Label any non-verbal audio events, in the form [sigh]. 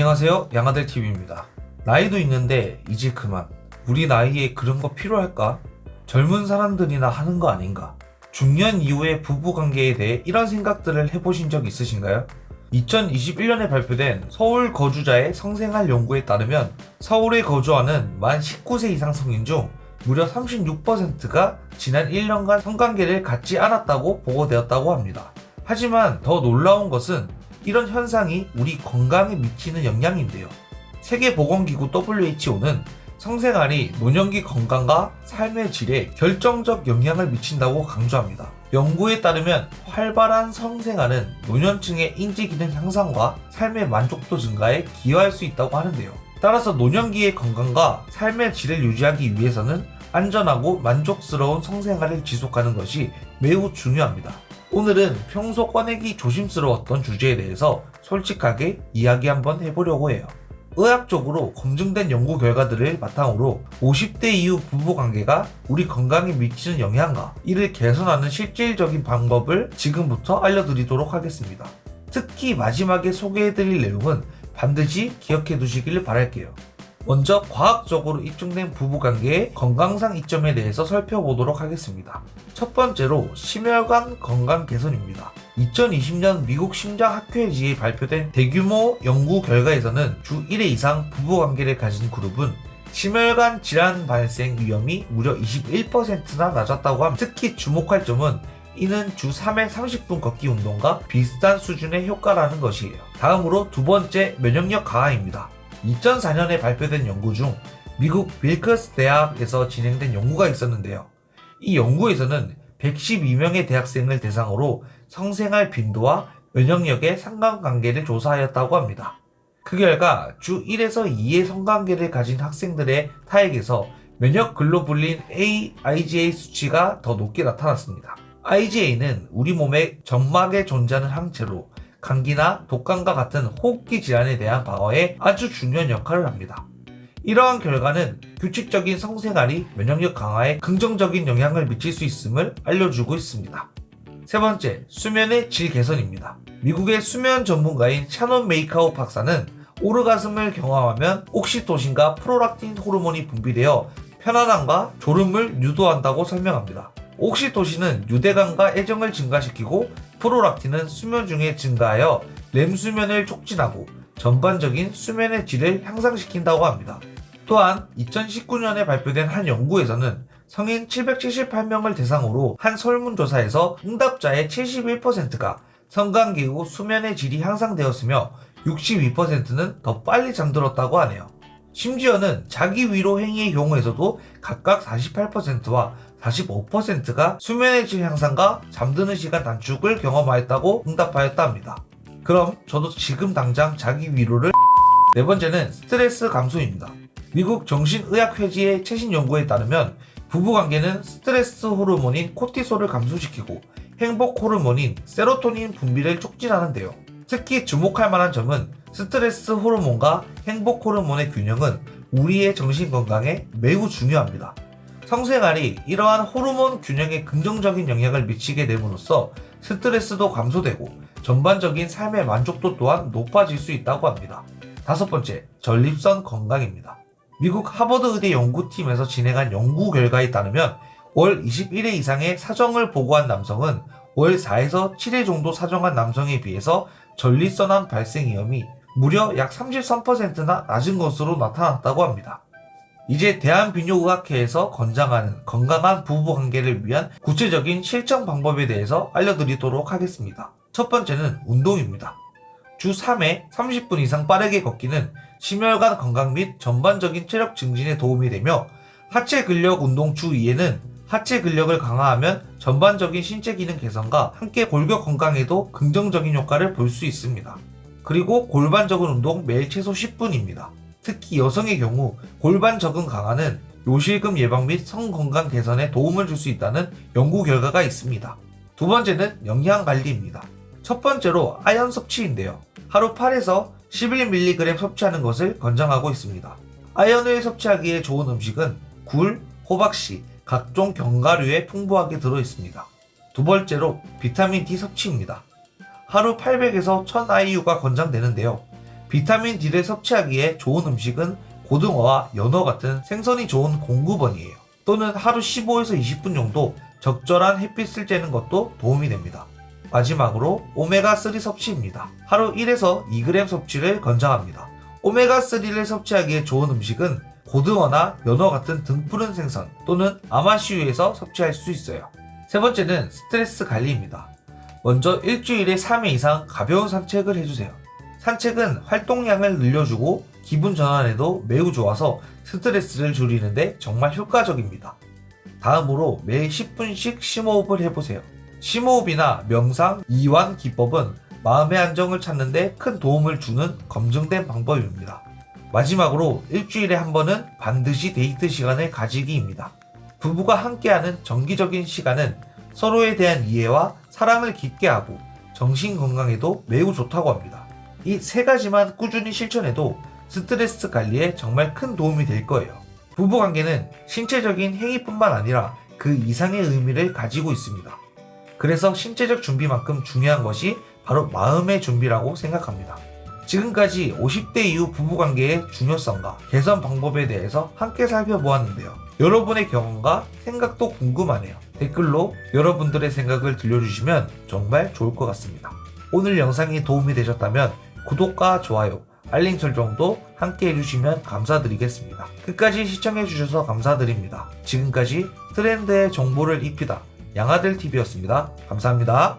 안녕하세요 양아들TV입니다 나이도 있는데 이제 그만 우리 나이에 그런 거 필요할까? 젊은 사람들이나 하는 거 아닌가? 중년 이후의 부부관계에 대해 이런 생각들을 해보신 적 있으신가요? 2021년에 발표된 서울 거주자의 성생활 연구에 따르면 서울에 거주하는 만 19세 이상 성인 중 무려 36%가 지난 1년간 성관계를 갖지 않았다고 보고되었다고 합니다. 하지만 더 놀라운 것은 이런 현상이 우리 건강에 미치는 영향인데요. 세계보건기구 WHO는 성생활이 노년기 건강과 삶의 질에 결정적 영향을 미친다고 강조합니다. 연구에 따르면 활발한 성생활은 노년층의 인지 기능 향상과 삶의 만족도 증가에 기여할 수 있다고 하는데요. 따라서 노년기의 건강과 삶의 질을 유지하기 위해서는 안전하고 만족스러운 성생활을 지속하는 것이 매우 중요합니다. 오늘은 평소 꺼내기 조심스러웠던 주제에 대해서 솔직하게 이야기 한번 해보려고 해요. 의학적으로 검증된 연구 결과들을 바탕으로 50대 이후 부부 관계가 우리 건강에 미치는 영향과 이를 개선하는 실질적인 방법을 지금부터 알려드리도록 하겠습니다. 특히 마지막에 소개해드릴 내용은 반드시 기억해 두시길 바랄게요. 먼저 과학적으로 입증된 부부관계의 건강상 이점에 대해서 살펴보도록 하겠습니다. 첫 번째로 심혈관 건강 개선입니다. 2020년 미국 심장학회지에 발표된 대규모 연구 결과에서는 주 1회 이상 부부관계를 가진 그룹은 심혈관 질환 발생 위험이 무려 21%나 낮았다고 합니다. 특히 주목할 점은 이는 주 3회 30분 걷기 운동과 비슷한 수준의 효과라는 것이에요. 다음으로 두 번째 면역력 강화입니다. 2004년에 발표된 연구 중 미국 윌커스 대학에서 진행된 연구가 있었는데요. 이 연구에서는 112명의 대학생을 대상으로 성생활 빈도와 면역력의 상관관계를 조사하였다고 합니다. 그 결과 주 1에서 2의 성관계를 가진 학생들의 타액에서 면역 글로불린 A, IgA 수치가 더 높게 나타났습니다. IgA는 우리 몸의 점막에 존재하는 항체로 감기나 독감과 같은 호흡기 질환에 대한 방어에 아주 중요한 역할을 합니다. 이러한 결과는 규칙적인 성생활이 면역력 강화에 긍정적인 영향을 미칠 수 있음을 알려주고 있습니다. 세 번째, 수면의 질 개선입니다. 미국의 수면 전문가인 샤논 메이카우 박사는 오르가슴을 경험하면 옥시토신과 프로락틴 호르몬이 분비되어 편안함과 졸음을 유도한다고 설명합니다. 옥시토신은 유대감과 애정을 증가시키고 프로락틴은 수면 중에 증가하여 렘 수면을 촉진하고 전반적인 수면의 질을 향상시킨다고 합니다. 또한 2019년에 발표된 한 연구에서는 성인 778명을 대상으로 한 설문조사에서 응답자의 71%가 성관계 후 수면의 질이 향상되었으며 62%는 더 빨리 잠들었다고 하네요. 심지어는 자기 위로 행위의 경우에서도 각각 48%와 45%가 수면의 질 향상과 잠드는 시간 단축을 경험하였다고 응답하였다 합니다. 그럼 저도 지금 당장 자기 위로를 [laughs] 네 번째는 스트레스 감소입니다. 미국 정신의학회지의 최신 연구에 따르면 부부관계는 스트레스 호르몬인 코티솔을 감소시키고 행복 호르몬인 세로토닌 분비를 촉진하는데요. 특히 주목할 만한 점은 스트레스 호르몬과 행복 호르몬의 균형은 우리의 정신 건강에 매우 중요합니다. 성생활이 이러한 호르몬 균형에 긍정적인 영향을 미치게 됨으로써 스트레스도 감소되고 전반적인 삶의 만족도 또한 높아질 수 있다고 합니다. 다섯 번째, 전립선 건강입니다. 미국 하버드 의대 연구팀에서 진행한 연구 결과에 따르면 월 21회 이상의 사정을 보고한 남성은 월 4에서 7회 정도 사정한 남성에 비해서 전립선암 발생 위험이 무려 약 33%나 낮은 것으로 나타났다고 합니다. 이제 대한비뇨의학회에서 권장하는 건강한 부부 관계를 위한 구체적인 실천 방법에 대해서 알려드리도록 하겠습니다. 첫 번째는 운동입니다. 주 3회 30분 이상 빠르게 걷기는 심혈관 건강 및 전반적인 체력 증진에 도움이 되며 하체 근력 운동 주 2회는 하체 근력을 강화하면 전반적인 신체 기능 개선과 함께 골격 건강에도 긍정적인 효과를 볼 수 있습니다. 그리고 골반 적은 운동 매일 최소 10분입니다. 특히 여성의 경우 골반 적응 강화는 요실금 예방 및 성건강 개선에 도움을 줄 수 있다는 연구 결과가 있습니다. 두 번째는 영양 관리입니다. 첫 번째로 아연 섭취인데요. 하루 8에서 11mg 섭취하는 것을 권장하고 있습니다. 아연을 섭취하기에 좋은 음식은 굴, 호박씨, 각종 견과류에 풍부하게 들어 있습니다. 두 번째로 비타민 D 섭취입니다. 하루 800에서 1000 IU가 권장되는데요. 비타민 D를 섭취하기에 좋은 음식은 고등어와 연어 같은 생선이 좋은 공구번이에요. 또는 하루 15에서 20분 정도 적절한 햇빛을 쬐는 것도 도움이 됩니다. 마지막으로 오메가3 섭취입니다. 하루 1에서 2g 섭취를 권장합니다. 오메가3를 섭취하기에 좋은 음식은 고등어나 연어 같은 등푸른 생선 또는 아마시유에서 섭취할 수 있어요. 세 번째는 스트레스 관리입니다. 먼저 일주일에 3회 이상 가벼운 산책을 해주세요. 산책은 활동량을 늘려주고 기분 전환에도 매우 좋아서 스트레스를 줄이는데 정말 효과적입니다. 다음으로 매 10분씩 심호흡을 해보세요. 심호흡이나 명상, 이완 기법은 마음의 안정을 찾는데 큰 도움을 주는 검증된 방법입니다. 마지막으로 일주일에 한 번은 반드시 데이트 시간을 가지기입니다. 부부가 함께하는 정기적인 시간은 서로에 대한 이해와 사랑을 깊게 하고 정신 건강에도 매우 좋다고 합니다. 이 세 가지만 꾸준히 실천해도 스트레스 관리에 정말 큰 도움이 될 거예요. 부부 관계는 신체적인 행위뿐만 아니라 그 이상의 의미를 가지고 있습니다. 그래서 신체적 준비만큼 중요한 것이 바로 마음의 준비라고 생각합니다. 지금까지 50대 이후 부부관계의 중요성과 개선 방법에 대해서 함께 살펴보았는데요. 여러분의 경험과 생각도 궁금하네요. 댓글로 여러분들의 생각을 들려주시면 정말 좋을 것 같습니다. 오늘 영상이 도움이 되셨다면 구독과 좋아요, 알림 설정도 함께 해주시면 감사드리겠습니다. 끝까지 시청해주셔서 감사드립니다. 지금까지 트렌드의 정보를 입히다 양아들TV였습니다. 감사합니다.